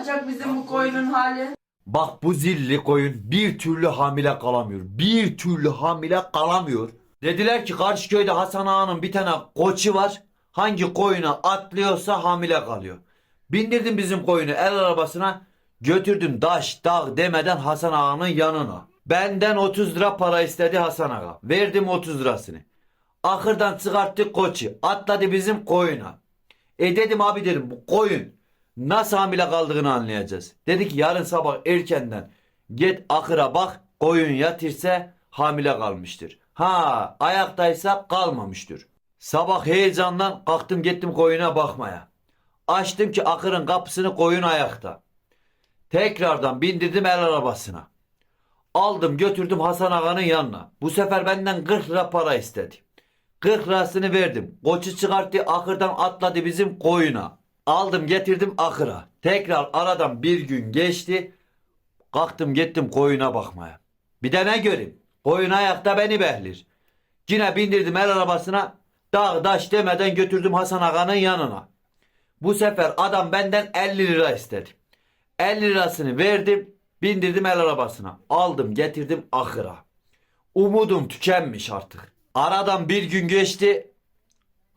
olacak bizim bu koyunun hali? Bak bu zilli koyun bir türlü hamile kalamıyor. Bir türlü hamile kalamıyor. Dediler ki karşı köyde Hasan Ağa'nın bir tane koçu var. Hangi koyuna atlıyorsa hamile kalıyor. Bindirdim bizim koyunu el arabasına. Götürdüm daş dağ demeden Hasan Ağa'nın yanına. Benden 30 lira para istedi Hasan Ağa. Verdim 30 lirasını. Ahırdan çıkarttık koçu. Atladı bizim koyuna. E dedim abi dedim bu koyun nasıl hamile kaldığını anlayacağız. Dedi ki yarın sabah erkenden git akıra bak koyun yatırsa hamile kalmıştır. Ha ayaktaysa kalmamıştır. Sabah heyecandan kalktım gittim koyuna bakmaya. Açtım ki akırın kapısını koyun ayakta. Tekrardan bindirdim el arabasına. Aldım götürdüm Hasan Ağa'nın yanına. Bu sefer benden 40 lira para istedi. 40 lirasını verdim. Koçu çıkarttı akırdan atladı bizim koyuna. Aldım getirdim akıra. Tekrar aradan bir gün geçti. Kalktım gittim koyuna bakmaya. Bir de ne göreyim? Koyun ayakta beni behlir. Yine bindirdim el arabasına. Dağ daş demeden götürdüm Hasan Ağa'nın yanına. Bu sefer adam benden 50 lira istedi. 50 lirasını verdim. Bindirdim el arabasına. Aldım getirdim ahıra. Umudum tükenmiş artık. Aradan bir gün geçti.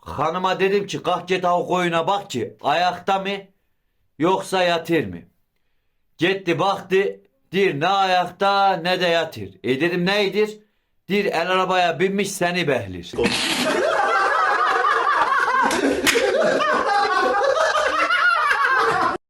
Hanıma dedim ki git o koyuna bak ki ayakta mı yoksa yatır mı? Gitti baktı dir ne ayakta ne de yatır. E dedim neydir? Dir el arabaya binmiş seni behlir.